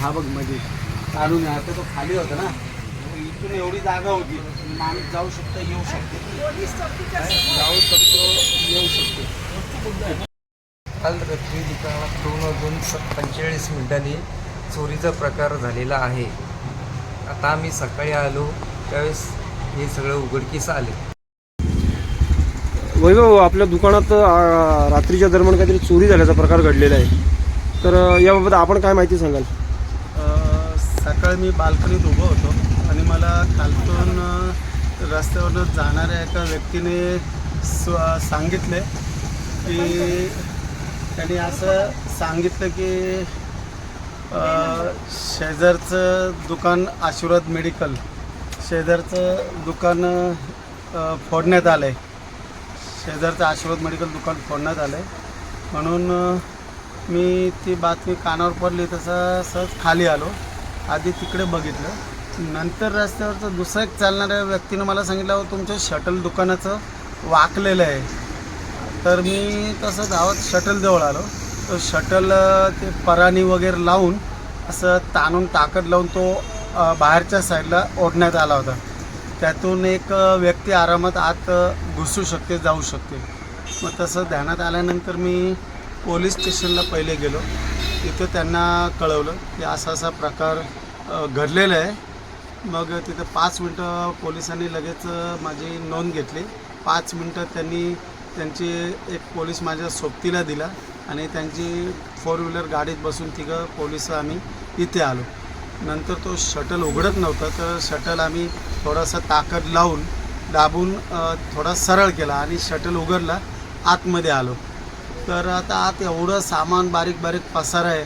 हा बघमध्ये आहे. आता तो खाली होता ना. इथून एवढी जागा होती. माणूस जाऊ शकतो येऊ शकतो. जाऊ शकतो येऊ शकतो. काल रात्री दुकानात दोन वाजून पंचेचाळीस मिनिटांनी चोरीचा प्रकार झालेला आहे. आता आम्ही सकाळी आलो त्यावेळेस हे सगळं उघडकीस आले. वैभव आपल्या दुकानात रात्रीच्या दरम्यान काहीतरी चोरी झाल्याचा प्रकार घडलेला आहे. तर याबाबत आपण काय माहिती सांगाल? सकाळी मी बाल्कनीत उभं होतो आणि मला खालतून अ, रस्त्यावरनं जाणाऱ्या एका व्यक्तीने स्व सांगितले की त्यांनी असं सांगितलं की शेजारचं दुकान आशीर्वाद मेडिकल शेजारचं दुकान फोडण्यात आलं आहे शेजारचं आशीर्वाद मेडिकल दुकान फोडण्यात आलं आहे म्हणून मी ती बातमी कानावर पडली तसं सहज खाली आलो. आधी तिकडे बघितलं. नंतर रस्त्यावरचं दुसरं एक चालणाऱ्या व्यक्तीनं मला सांगितलं तुमच्या शटल दुकानाचं वाकलेलं आहे. तर मी तसं धावत शटलजवळ आलो. तो शटल ते पराणी वगैरे लावून असं ताणून ताकद लावून तो बाहेरच्या साईडला ओढण्यात आला होता. त्यातून एक व्यक्ती आरामात आत घुसू शकते जाऊ शकते. मग तसं ध्यानात आल्यानंतर मी पोलीस स्टेशनला पहिले गेलो. तिथं त्यांना कळवलं की असा असा प्रकार घडलेला आहे. मग तिथं पाच मिनटं पोलिसांनी लगेच माझी नोंद घेतली. पाच मिनटं त्यांनी त्यांची एक पोलीस माझ्या सोबतीला दिला आणि त्यांची फोर व्हीलर गाडीत बसून तिघं पोलीस आम्ही इथे आलो. नंतर तो शटल उघडत नव्हता तर शटल आम्ही थोडासा ताकद लावून दाबून थोडा सरळ केला आणि शटल उघडला आतमध्ये आलो. तर आता आत एवढं सामान बारीक बारीक पसार आहे.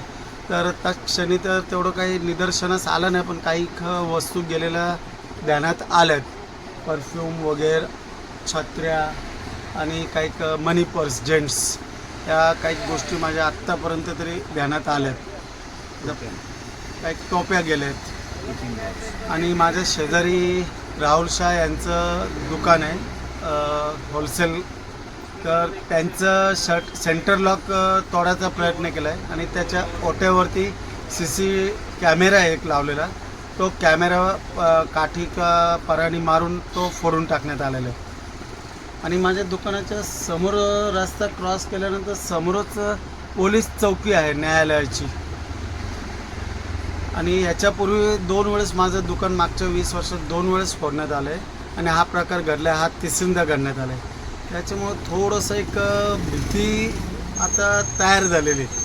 तर त्या क्षणी तर तेवढं काही निदर्शनास आलं नाही पण काही ख वस्तू गेलेल्या ध्यानात आल्यात. परफ्यूम वगैरे छत्र्या आणि काही मनी पर्स जेंट्स या काही गोष्टी माझ्या आत्तापर्यंत तरी ध्यानात आल्यात. काही टोप्या गेल्यात. आणि माझ्या शेजारी राहुल शाह यांचं दुकान आहे होलसेल तर त्यांचं शट सेंटर लॉक तोडायचा प्रयत्न केला आहे आणि त्याच्या ओट्यावरती सी सी कॅमेरा एक लावलेला. तो कॅमेरा काठी का पराने मारून तो फोडून टाकण्यात आलेला आहे. आणि माझ्या दुकानाच्या समोर रस्ता क्रॉस केल्यानंतर समोरच पोलीस चौकी आहे न्यायालयाची. आणि याच्यापूर्वी दोन वेळेस माझं दुकान मागच्या वीस वर्षात दोन वेळेस फोडण्यात आलं आहे आणि हा प्रकार घडला हा तिसरींदा घडण्यात आला आहे त्याच्यामुळं थोडंसं एक भीती आता तयार झालेली आहे.